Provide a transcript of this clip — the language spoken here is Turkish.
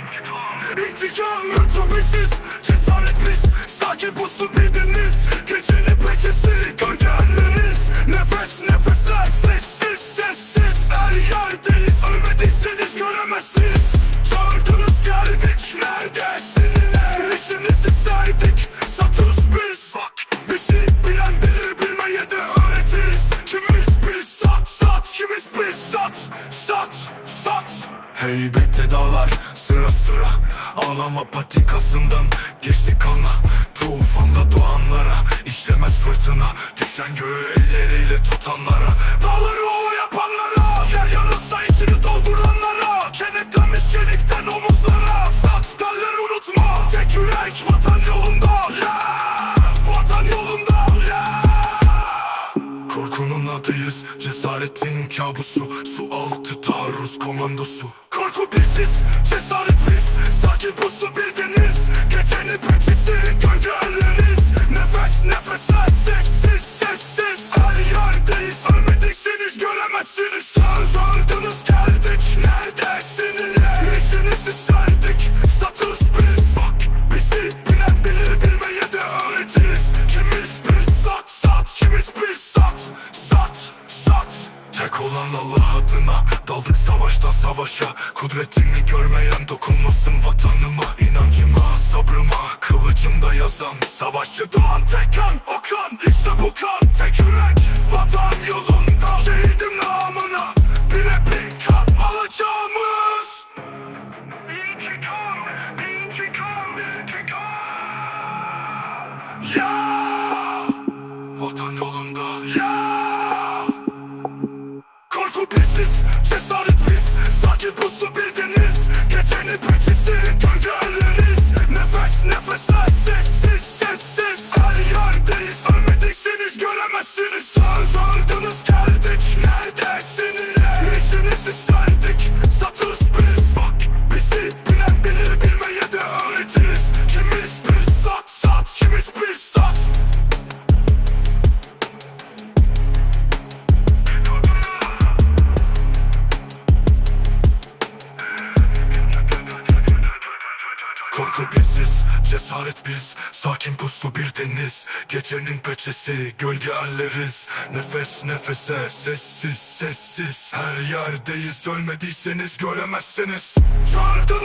intikam. İntikam Metrobüsüz Cesaret biz Sakin pusu bildiniz Gecenin peçesi sat Heybette dağlar sıra sıra. Ağlama patikasından geçti kanla. Tufanda doğanlara işlemez fırtına. Düşen göğü elleriyle tutanlara. Dağları o yapanlara. Yer yarılsa içini dolduranlara. Kenetlenmiş çelikten omuzlara. Sat derler unutma. Tek yürek vatan yolunda. Yeah! Vatan yolunda. Yeah! Korkunun adıyız. Cesaretin kabusu. Su altı taarruz komandosu Biziz Cesaret biz. Sakin pusu bildiniz Gecenin pençesi Gölgeleriniz Allah adına Daldık savaştan savaşa. Kudretini görmeyen dokunmasın vatanıma inancıma sabrıma. Kılıcımda yazan Savaşçı doğan tek kan Okan işte bu kan. Tek yürek Vatan yolunda. Şehidim namına Bire bin kan alacağımız İntikam İntikam İntikam Ya! Vatan yolunda Korku biziz Cesaret biz Sakin bildiniz Gecenin Korku biziz, cesaret biz. Sakin puslu bir deniz Gecenin peçesi, gölge alleriz Nefes nefese, sessiz sessiz. Her yerdeyiz, ölmediyseniz göremezsiniz. Çağırdınız